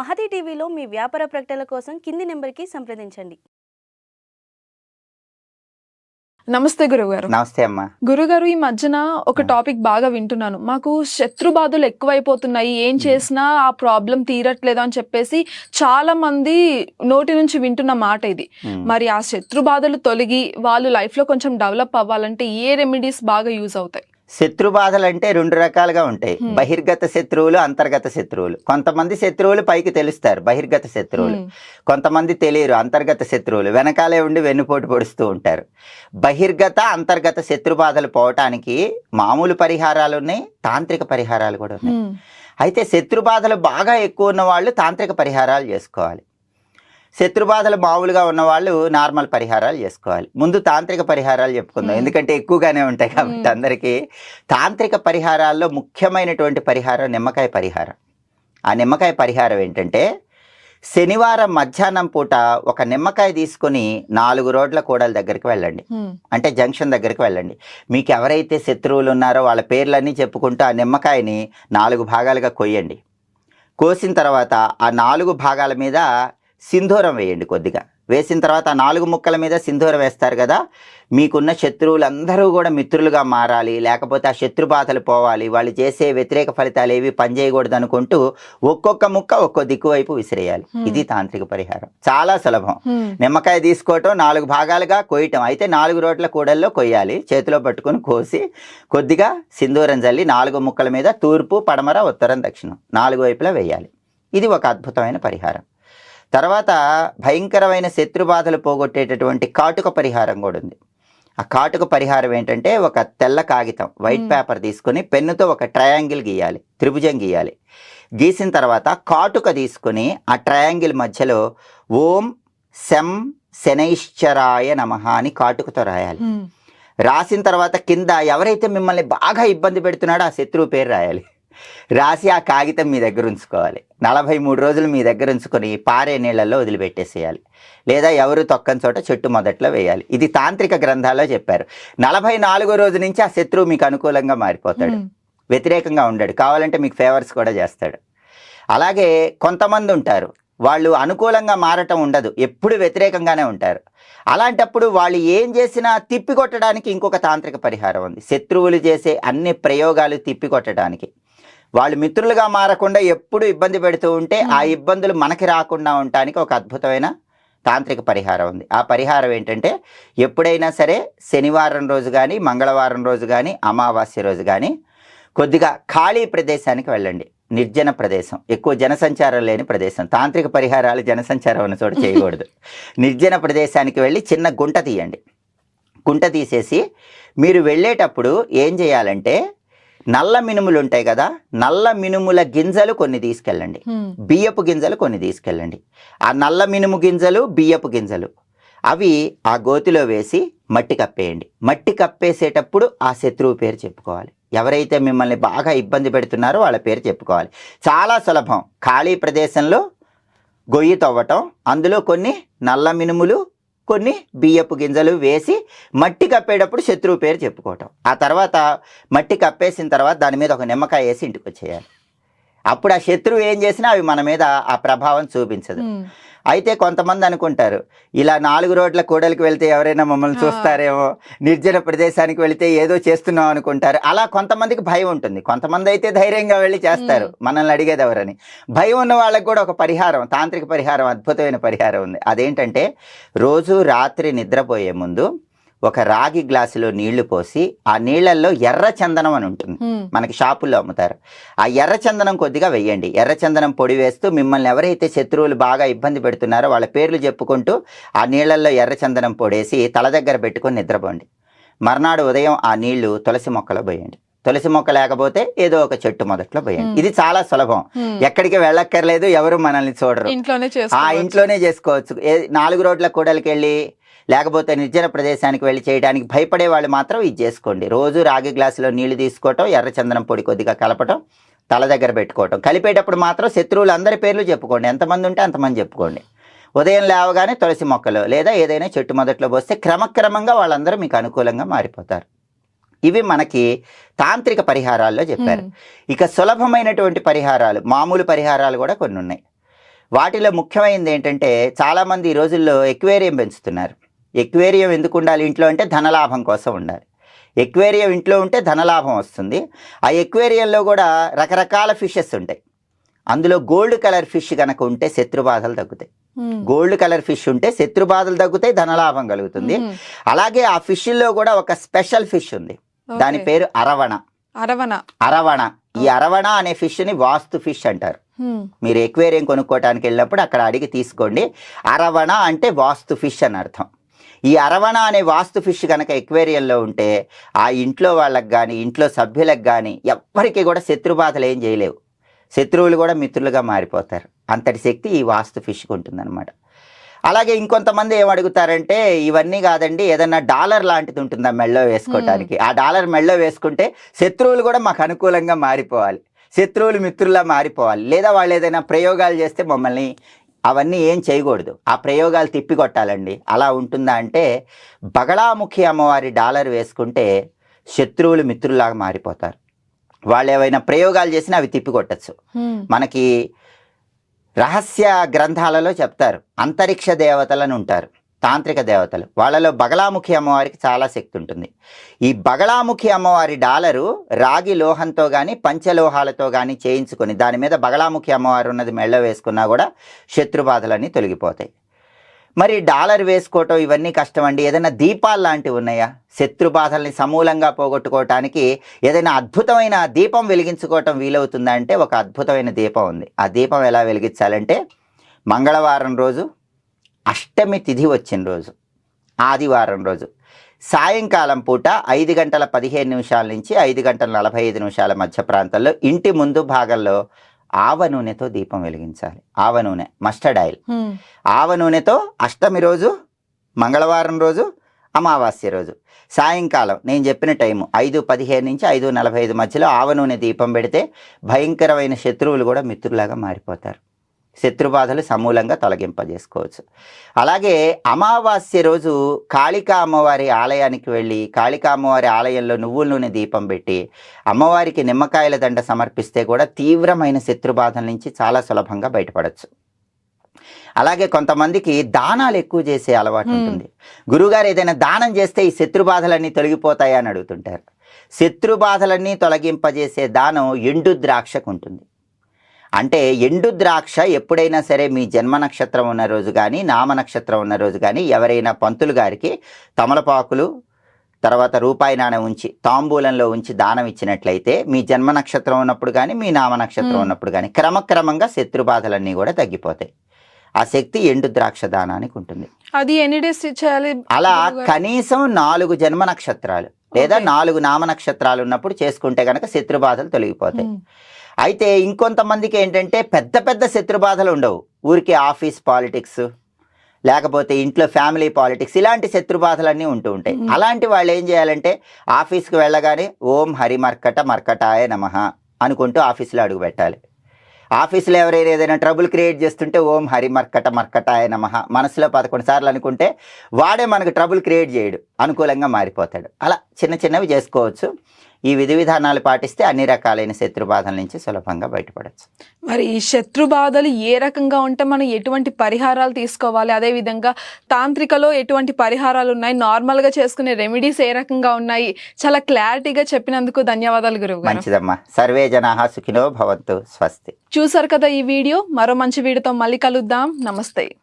మహతి టీవీలో మీ వ్యాపార ప్రకటనల కోసం కింది నెంబర్కి సంప్రదించండి. నమస్తే గురుగారు నమస్తే అమ్మా. గురుగారు ఈ మధ్యన ఒక టాపిక్ బాగా వింటున్నాను. మాకు శత్రు బాధలు ఎక్కువైపోతున్నాయి. ఏం చేసినా ఆ ప్రాబ్లం తీరట్లేదు అని చెప్పేసి చాలా మంది నోటి నుంచి వింటున్న మాట ఇది. మరి ఆ శత్రు బాధలు తొలగి వాళ్ళు లైఫ్లో కొంచెం డెవలప్ అవ్వాలంటే ఏ రెమెడీస్ బాగా యూజ్ అవుతాయి? శత్రు బాధలు అంటే రెండు రకాలుగా ఉంటాయి. బహిర్గత శత్రువులు అంతర్గత శత్రువులు. కొంతమంది శత్రువులు పైకి తెలుస్తారు బహిర్గత శత్రువులు. కొంతమంది తెలియరు అంతర్గత శత్రువులు. వెనకాలే ఉండి వెన్నుపోటు పొడుస్తూ ఉంటారు. బహిర్గత అంతర్గత శత్రు బాధలు పోవటానికి మామూలు పరిహారాలు ఉన్నాయి తాంత్రిక పరిహారాలు కూడా ఉన్నాయి. అయితే శత్రు బాధలు బాగా ఎక్కువ ఉన్న వాళ్ళు తాంత్రిక పరిహారాలు చేసుకోవాలి. శత్రు బాధలు మామూలుగా ఉన్న వాళ్ళు నార్మల్ పరిహారాలు చేసుకోవాలి. ముందు తాంత్రిక పరిహారాలు చెప్పుకుందాం. ఎందుకంటే ఎక్కువగానే ఉంటాయి కాబట్టి. అందరికీ తాంత్రిక పరిహారాల్లో ముఖ్యమైనటువంటి పరిహారం నిమ్మకాయ పరిహారం. ఆ నిమ్మకాయ పరిహారం ఏంటంటే శనివారం మధ్యాహ్నం పూట ఒక నిమ్మకాయ తీసుకొని నాలుగు రోడ్ల కూడల దగ్గరికి వెళ్ళండి. అంటే జంక్షన్ దగ్గరికి వెళ్ళండి. మీకు ఎవరైతే శత్రువులు ఉన్నారో వాళ్ళ పేర్లన్నీ చెప్పుకుంటూ ఆ నిమ్మకాయని నాలుగు భాగాలుగా కొయ్యండి. కోసిన తర్వాత ఆ నాలుగు భాగాల మీద సింధూరం వేయండి కొద్దిగా. వేసిన తర్వాత నాలుగు ముక్కల మీద సింధూరం వేస్తారు కదా. మీకున్న శత్రువులందరూ కూడా మిత్రులుగా మారాలి. లేకపోతే ఆ శత్రు బాధలు పోవాలి. వాళ్ళు చేసే వ్యతిరేక ఫలితాలు ఏవి పనిచేయకూడదు అనుకుంటూ ఒక్కొక్క ముక్క ఒక్కో దిక్కు వైపు విసిరేయాలి. ఇది తాంత్రిక పరిహారం. చాలా సులభం. నిమ్మకాయ తీసుకోవటం నాలుగు భాగాలుగా కొయ్యటం. అయితే నాలుగు రోడ్ల కూడల్లో కొయ్యాలి. చేతిలో పట్టుకొని కోసి కొద్దిగా సింధూరం జల్లి నాలుగు ముక్కల మీద తూర్పు పడమర ఉత్తరం దక్షిణం నాలుగు వైపులా వేయాలి. ఇది ఒక అద్భుతమైన పరిహారం. తర్వాత భయంకరమైన శత్రు బాధలు పోగొట్టేటటువంటి కాటుక పరిహారం కూడా ఉంది. ఆ కాటుక పరిహారం ఏంటంటే ఒక తెల్ల కాగితం వైట్. పేపర్ తీసుకొని పెన్నుతో ఒక ట్రయాంగిల్ గీయాలి త్రిభుజం గీయాలి. గీసిన తర్వాత కాటుక తీసుకొని ఆ ట్రయాంగిల్ మధ్యలో ఓం శం శనైశ్చరాయ నమః అని కాటుకతో రాయాలి. రాసిన తర్వాత కింద ఎవరైతే మిమ్మల్ని బాగా ఇబ్బంది పెడుతున్నాడో ఆ శత్రువు పేరు రాయాలి. రాసి ఆ కాగితం మీ దగ్గర ఉంచుకోవాలి. నలభై మూడు రోజులు మీ దగ్గర ఉంచుకొని పారే నీళ్ళల్లో వదిలిపెట్టేసేయాలి. లేదా ఎవరు తొక్కని చోట చెట్టు మొదట్లో వేయాలి. ఇది తాంత్రిక గ్రంథాల్లో చెప్పారు. నలభై నాలుగో రోజు నుంచి ఆ శత్రువు మీకు అనుకూలంగా మారిపోతాడు. వ్యతిరేకంగా ఉండడు. కావాలంటే మీకు ఫేవర్స్ కూడా చేస్తాడు. అలాగే కొంతమంది ఉంటారు. వాళ్ళు అనుకూలంగా మారటం ఉండదు. ఎప్పుడు వ్యతిరేకంగానే ఉంటారు. అలాంటప్పుడు వాళ్ళు ఏం చేసినా తిప్పికొట్టడానికి ఇంకొక తాంత్రిక పరిహారం ఉంది. శత్రువులు చేసే అన్ని ప్రయోగాలు తిప్పికొట్టడానికి. వాళ్ళు మిత్రులుగా మారకుండా ఎప్పుడు ఇబ్బంది పెడుతూ ఉంటే ఆ ఇబ్బందులు మనకి రాకుండా ఉండటానికి ఒక అద్భుతమైన తాంత్రిక పరిహారం ఉంది. ఆ పరిహారం ఏంటంటే ఎప్పుడైనా సరే శనివారం రోజు కానీ మంగళవారం రోజు కానీ అమావాస్య రోజు కానీ కొద్దిగా ఖాళీ ప్రదేశానికి వెళ్ళండి. నిర్జన ప్రదేశం. ఎక్కువ జనసంచారం లేని ప్రదేశం. తాంత్రిక పరిహారాలు జనసంచారం ఉన్న చోట చేయకూడదు. నిర్జన ప్రదేశానికి వెళ్ళి చిన్న గుంట తీయండి. గుంట తీసేసి మీరు వెళ్ళేటప్పుడు ఏం చేయాలంటే నల్ల మినుములు ఉంటాయి కదా నల్ల మినుముల గింజలు కొన్ని తీసుకెళ్ళండి. బియ్యపు గింజలు కొన్ని తీసుకెళ్ళండి. ఆ నల్ల మినుము గింజలు బియ్యపు గింజలు అవి ఆ గోతిలో వేసి మట్టి కప్పేయండి. మట్టి కప్పేసేటప్పుడు ఆ శత్రువు పేరు చెప్పుకోవాలి. ఎవరైతే మిమ్మల్ని బాగా ఇబ్బంది పెడుతున్నారో వాళ్ళ పేరు చెప్పుకోవాలి. చాలా సులభం. ఖాళీ ప్రదేశంలో గొయ్యి తవ్వటం అందులో కొన్ని నల్ల మినుములు కొన్ని బియ్యపు గింజలు వేసి మట్టి కప్పేటప్పుడు శత్రువు పేరు చెప్పుకోవటం. ఆ తర్వాత మట్టి కప్పేసిన తర్వాత దాని మీద ఒక నిమ్మకాయ వేసి ఇంటికి వచ్చేయాలి. అప్పుడు ఆ శత్రువు ఏం చేసినా అవి మన మీద ఆ ప్రభావం చూపించదు. అయితే కొంతమంది అనుకుంటారు ఇలా నాలుగు రోడ్ల కూడలికి వెళ్తే ఎవరైనా మమ్మల్ని. చూస్తారేమో నిర్జన ప్రదేశానికి వెళితే ఏదో చేస్తున్నాం అనుకుంటారు. అలా కొంతమందికి భయం ఉంటుంది. కొంతమంది అయితే ధైర్యంగా వెళ్ళి చేస్తారు. మనల్ని అడిగేది ఎవరని. భయం ఉన్న వాళ్ళకి కూడా ఒక పరిహారం తాంత్రిక పరిహారం అద్భుతమైన పరిహారం ఉంది. అదేంటంటే రోజు రాత్రి నిద్రపోయే ముందు ఒక రాగి గ్లాసులో నీళ్ళు పోసి ఆ నీళ్ళల్లో ఎర్ర చందనం అని ఉంటుంది. మనకి షాపుల్లో అమ్ముతారు. ఆ ఎర్ర చందనం కొద్దిగా వెయ్యండి. ఎర్ర చందనం పొడి వేస్తూ మిమ్మల్ని ఎవరైతే శత్రువులు బాగా ఇబ్బంది పెడుతున్నారో వాళ్ళ పేర్లు చెప్పుకుంటూ ఆ నీళ్ళల్లో ఎర్ర చందనం పొడేసి తల దగ్గర పెట్టుకొని నిద్రపోండి. మర్నాడు ఉదయం ఆ నీళ్ళు తులసి మొక్కలో పోయండి. తులసి మొక్క లేకపోతే ఏదో ఒక చెట్టు మొదట్లో పోయండి. ఇది చాలా సులభం. ఎక్కడికి వెళ్ళక్కర్లేదు ఎవరు మనల్ని చూడరు. ఇంట్లోనే ఆ ఇంట్లోనే చేసుకోవచ్చు. ఏ- నాలుగు రోడ్ల కూడలికి వెళ్ళి లేకపోతే నిర్జన ప్రదేశానికి వెళ్ళి చేయడానికి భయపడే వాళ్ళు మాత్రం ఇది చేసుకోండి. రోజు రాగి గ్లాసులో నీళ్ళు తీసుకోవటం ఎర్ర చందనం పొడి కొద్దిగా కలపటం తల దగ్గర పెట్టుకోవటం. కలిపేటప్పుడు మాత్రం శత్రువులు అందరి పేర్లు చెప్పుకోండి. ఎంతమంది ఉంటే అంతమంది చెప్పుకోండి. ఉదయం లేవగానే తులసి మొక్కలు లేదా ఏదైనా చెట్టు మొదట్లో పోస్తే క్రమక్రమంగా వాళ్ళందరూ మీకు అనుకూలంగా మారిపోతారు. ఇవి మనకి తాంత్రిక పరిహారాల్లో చెప్పారు. ఇక సులభమైనటువంటి పరిహారాలు మామూలు పరిహారాలు కూడా కొన్ని ఉన్నాయి. వాటిలో ముఖ్యమైనది ఏంటంటే చాలామంది ఈ రోజుల్లో ఎక్వేరియం పెంచుతున్నారు. ఎక్వేరియం ఎందుకు ఉండాలి ఇంట్లో అంటే ధనలాభం కోసం ఉండాలి. ఎక్వేరియం ఇంట్లో ఉంటే ధనలాభం వస్తుంది. ఆ ఎక్వేరియంలో కూడా రకరకాల ఫిషెస్ ఉంటాయి. అందులో గోల్డ్ కలర్ ఫిష్ కనుక ఉంటే శత్రు బాధలు తగ్గుతాయి. గోల్డ్ కలర్ ఫిష్ ఉంటే శత్రు బాధలు తగ్గుతాయి ధనలాభం కలుగుతుంది. అలాగే ఆ ఫిష్లో కూడా ఒక స్పెషల్ ఫిష్ ఉంది. దాని. పేరు అరవణ. అరవన అరవణ. ఈ అరవణ అనే ఫిష్ని వాస్తు ఫిష్ అంటారు. మీరు ఎక్వేరియం కొనుక్కోవడానికి వెళ్ళినప్పుడు అక్కడ అడిగి తీసుకోండి. అరవణ అంటే వాస్తు ఫిష్ అని అర్థం. ఈ అరవణ అనే వాస్తు ఫిష్ కనుక ఎక్వేరియంలో ఉంటే ఆ ఇంట్లో వాళ్ళకి కానీ ఇంట్లో సభ్యులకు కానీ ఎవ్వరికి కూడా శత్రు బాధలు ఏం చేయలేవు. శత్రువులు కూడా మిత్రులుగా మారిపోతారు. అంతటి శక్తి ఈ వాస్తు ఫిష్కి ఉంటుందన్నమాట. అలాగే ఇంకొంతమంది ఏం అడుగుతారంటే ఇవన్నీ కాదండి ఏదన్నా డాలర్ లాంటిది ఉంటుందా మెళ్ళో వేసుకోవటానికి ఆ డాలర్ మెళ్ళో వేసుకుంటే శత్రువులు కూడా మాకు అనుకూలంగా మారిపోవాలి. శత్రువులు మిత్రుల్లా మారిపోవాలి. లేదా వాళ్ళు ఏదైనా ప్రయోగాలు చేస్తే మమ్మల్ని అవన్నీ ఏం చేయకూడదు. ఆ ప్రయోగాలు తిప్పికొట్టాలండి. అలా ఉంటుందా అంటే బగళాముఖి అమ్మవారి డాలర్ వేసుకుంటే శత్రువులు మిత్రుల్లాగా మారిపోతారు. వాళ్ళు ఏవైనా ప్రయోగాలు చేసినా అవి తిప్పికొట్టచ్చు. మనకి రహస్య గ్రంథాలలో చెప్తారు. అంతరిక్ష దేవతలను ఉంటారు. తాంత్రిక దేవతలు. వాళ్ళలో బగలాముఖి అమ్మవారికి చాలా శక్తి ఉంటుంది. ఈ బగలాముఖి అమ్మవారి డాలరు రాగి లోహంతో కానీ పంచలోహాలతో కానీ చేయించుకొని దాని మీద బగలాముఖి అమ్మవారు ఉన్నది మెళ్ళ వేసుకున్నా కూడా శత్రుబాధలన్నీ తొలగిపోతాయి. మరి డాలర్ వేసుకోవటం ఇవన్నీ కష్టం అండి ఏదైనా దీపాలు లాంటివి ఉన్నాయా? శత్రు బాధల్ని సమూలంగా పోగొట్టుకోవటానికి ఏదైనా అద్భుతమైన దీపం వెలిగించుకోవటం వీలవుతుందా అంటే ఒక అద్భుతమైన దీపం ఉంది. ఆ దీపం ఎలా వెలిగించాలంటే మంగళవారం రోజు అష్టమి తిథి వచ్చిన రోజు ఆదివారం రోజు. సాయంకాలం పూట ఐదు గంటల పదిహేను నిమిషాల నుంచి ఐదు గంటల నలభై ఐదు నిమిషాల మధ్య ప్రాంతంలో ఇంటి ముందు భాగంలో ఆవ నూనెతో దీపం వెలిగించాలి. ఆవ నూనె మస్టర్డ్ ఆయిల్. ఆవ నూనెతో అష్టమి రోజు మంగళవారం రోజు అమావాస్య రోజు. సాయంకాలం నేను చెప్పిన టైము ఐదు పదిహేను నుంచి ఐదు నలభై ఐదు మధ్యలో ఆవ నూనె దీపం పెడితే భయంకరమైన శత్రువులు కూడా మిత్రులాగా మారిపోతారు. శత్రుబాధలు సమూలంగా తొలగింపజేసుకోవచ్చు. అలాగే అమావాస్య రోజు కాళికా అమ్మవారి ఆలయానికి వెళ్ళి కాళికా అమ్మవారి ఆలయంలో నువ్వుల నూనె దీపం పెట్టి అమ్మవారికి నిమ్మకాయల దండ సమర్పిస్తే కూడా తీవ్రమైన శత్రుబాధల నుంచి చాలా సులభంగా బయటపడవచ్చు అలాగే కొంతమందికి దానాలు ఎక్కువ చేసే అలవాటు. ఉంటుంది. గురుగారు ఏదైనా దానం చేస్తే ఈ శత్రు బాధలన్నీ తొలగిపోతాయా అని అడుగుతుంటారు. శత్రు బాధలన్నీ తొలగింపజేసే దానం ఎండు ద్రాక్షకు ఉంటుంది. అంటే ఎండు ద్రాక్ష ఎప్పుడైనా సరే మీ జన్మ నక్షత్రం ఉన్న రోజు కానీ నామ నక్షత్రం ఉన్న రోజు కానీ ఎవరైనా పంతులు గారికి తమలపాకులు తర్వాత రూపాయి నాణెం ఉంచి తాంబూలంలో ఉంచి దానం ఇచ్చినట్లయితే మీ జన్మ నక్షత్రం ఉన్నప్పుడు కానీ మీ నామ నక్షత్రం. ఉన్నప్పుడు కానీ క్రమక్రమంగా శత్రు బాధలన్నీ కూడా తగ్గిపోతాయి ఆ శక్తి ఎండు ద్రాక్ష దానానికి ఉంటుంది అది ఎన్ని డేస్ చేయాలి అలా? కనీసం నాలుగు జన్మ నక్షత్రాలు లేదా. నాలుగు నామ నక్షత్రాలు ఉన్నప్పుడు చేసుకుంటే కనుక శత్రు బాధలు తొలగిపోతాయి. అయితే ఇంకొంతమందికి ఏంటంటే పెద్ద పెద్ద శత్రు బాధలు ఉండవు. ఊరికే ఆఫీస్ పాలిటిక్స్ లేకపోతే ఇంట్లో ఫ్యామిలీ పాలిటిక్స్ ఇలాంటి శత్రు బాధలన్నీ ఉంటూ ఉంటాయి. అలాంటి వాళ్ళు ఏం చేయాలంటే ఆఫీస్కి వెళ్ళగానే ఓం హరి మర్కట మర్కటాయ నమః అనుకుంటూ ఆఫీస్లో అడుగు పెట్టాలి. ఆఫీస్లో ఎవరైనా ఏదైనా ట్రబుల్ క్రియేట్ చేస్తుంటే ఓం హరి మర్కట మర్కటాయ నమః మనసులో పదకొండు సార్లు అనుకుంటే వాడే మనకు ట్రబుల్ క్రియేట్ చేయడు అనుకూలంగా మారిపోతాడు. అలా చిన్న చిన్నవి చేసుకోవచ్చు. ఈ విధి విధానాలు పాటిస్తే అన్ని రకాలైన శత్రు బాధల నుంచి సులభంగా బయటపడచ్చు. మరి ఈ శత్రు బాధలు ఏ రకంగా ఉంటే మనం ఎటువంటి పరిహారాలు తీసుకోవాలి? అదే విధంగా తాంత్రికలో ఎటువంటి పరిహారాలు ఉన్నాయి? నార్మల్గా చేసుకునే రెమెడీస్ ఏ రకంగా ఉన్నాయి? చాలా క్లారిటీగా చెప్పినందుకు ధన్యవాదాలు గురువు గారు మంచిదమ్మా. సర్వే జనా సుఖినో భవంతు. స్వస్తి. చూసారు కదా ఈ వీడియో? మరో మంచి వీడియోతో మళ్ళీ కలుద్దాం. నమస్తే.